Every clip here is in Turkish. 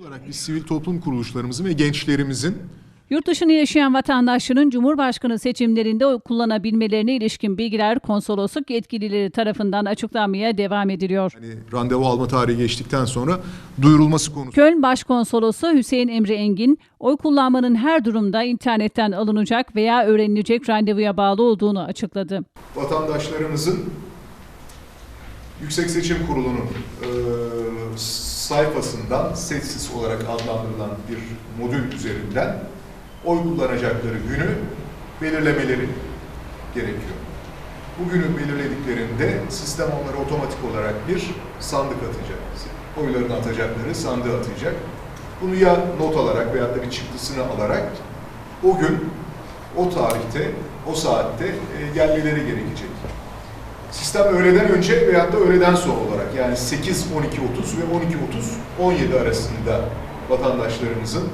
olarak biz sivil toplum kuruluşlarımızın ve gençlerimizin Yurt dışında yaşayan vatandaşların Cumhurbaşkanı seçimlerinde oy kullanabilmelerine ilişkin bilgiler konsolosluk yetkilileri tarafından açıklanmaya devam ediliyor. hani randevu alma tarihi geçtikten sonra duyurulması konusu. Köln Başkonsolosu Hüseyin Emre Engin, oy kullanmanın her durumda internetten alınacak veya öğrenilecek randevuya bağlı olduğunu açıkladı. Vatandaşlarımızın Yüksek Seçim Kurulu'nun e, sayfasından sessiz olarak adlandırılan bir modül üzerinden oy kullanacakları günü belirlemeleri gerekiyor. Bu günü belirlediklerinde sistem onlara otomatik olarak bir sandık atacak. Oylarını atacakları sandığı atacak. Bunu ya not alarak veyahut da bir çıktısını alarak o gün, o tarihte, o saatte e, gelmeleri gerekecek. Sistem öğleden önce veyahut da öğleden sonra olarak yani 8-12.30 ve 12.30-17 arasında vatandaşlarımızın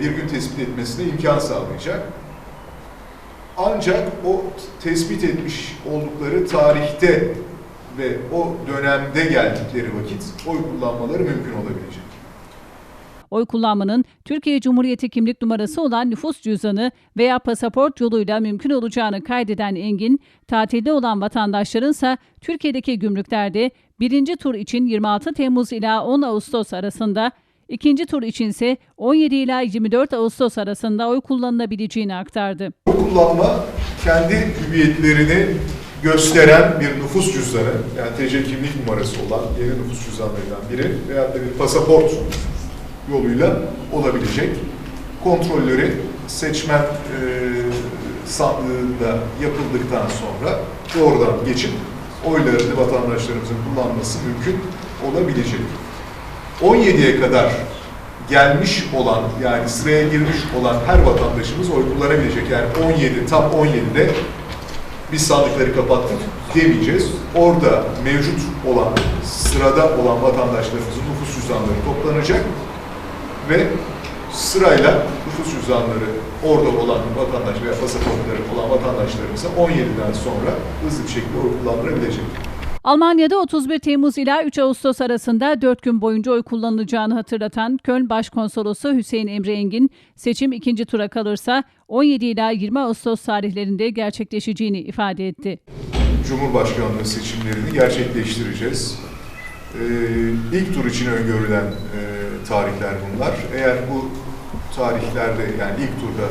bir gün tespit etmesine imkan sağlayacak. Ancak o tespit etmiş oldukları tarihte ve o dönemde geldikleri vakit oy kullanmaları mümkün olabilecek. Oy kullanmanın Türkiye Cumhuriyeti kimlik numarası olan nüfus cüzdanı veya pasaport yoluyla mümkün olacağını kaydeden Engin, tatilde olan vatandaşların ise Türkiye'deki gümrüklerde birinci tur için 26 Temmuz ila 10 Ağustos arasında, ikinci tur için ise 17 ila 24 Ağustos arasında oy kullanılabileceğini aktardı. Oy kullanma kendi hüviyetlerini gösteren bir nüfus cüzdanı, yani TC kimlik numarası olan yeni nüfus cüzdanlarından biri veyahut da bir pasaport yoluyla olabilecek. Kontrolleri seçmen e, sandığında yapıldıktan sonra doğrudan geçip oylarını vatandaşlarımızın kullanması mümkün olabilecek. 17'ye kadar gelmiş olan yani sıraya girmiş olan her vatandaşımız oy kullanabilecek. Yani 17 tam 17'de biz sandıkları kapattık demeyeceğiz. Orada mevcut olan, sırada olan vatandaşlarımızın nüfus cüzdanları toplanacak ve sırayla nüfus cüzdanları orada olan vatandaş veya pasaportları olan vatandaşlarımıza 17'den sonra hızlı bir şekilde oy kullandırabilecek. Almanya'da 31 Temmuz ila 3 Ağustos arasında 4 gün boyunca oy kullanılacağını hatırlatan Köln Başkonsolosu Hüseyin Emre Engin, seçim ikinci tura kalırsa 17 ila 20 Ağustos tarihlerinde gerçekleşeceğini ifade etti. Cumhurbaşkanlığı seçimlerini gerçekleştireceğiz. Ee, ilk tur için öngörülen e, tarihler bunlar. Eğer bu tarihlerde yani ilk turda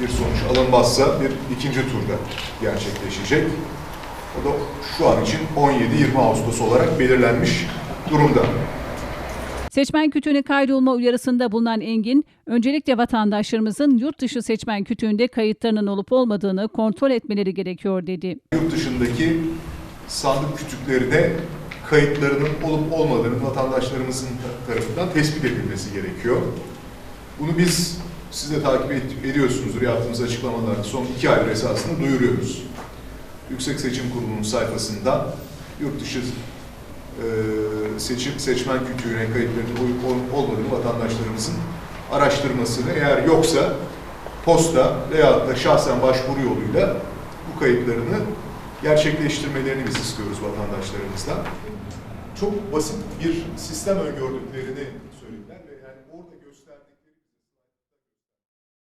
bir sonuç alınmazsa bir ikinci turda gerçekleşecek. O da şu an için 17-20 Ağustos olarak belirlenmiş durumda. Seçmen kütüğüne kaydolma uyarısında bulunan Engin, öncelikle vatandaşlarımızın yurt dışı seçmen kütüğünde kayıtlarının olup olmadığını kontrol etmeleri gerekiyor dedi. Yurt dışındaki sandık kütüklerine kayıtlarının olup olmadığını vatandaşlarımızın tarafından tespit edilmesi gerekiyor. Bunu biz siz de takip ed- ediyorsunuzdur. Yaptığımız açıklamalarda son iki aydır esasında duyuruyoruz. Yüksek Seçim Kurulu'nun sayfasından yurt dışı e, seçim seçmen kütüğüne kayıtlarının olup ol- olmadığını vatandaşlarımızın araştırmasını eğer yoksa posta veyahut da şahsen başvuru yoluyla bu kayıtlarını gerçekleştirmelerini biz istiyoruz vatandaşlarımızdan. Çok basit bir sistem öngördüklerini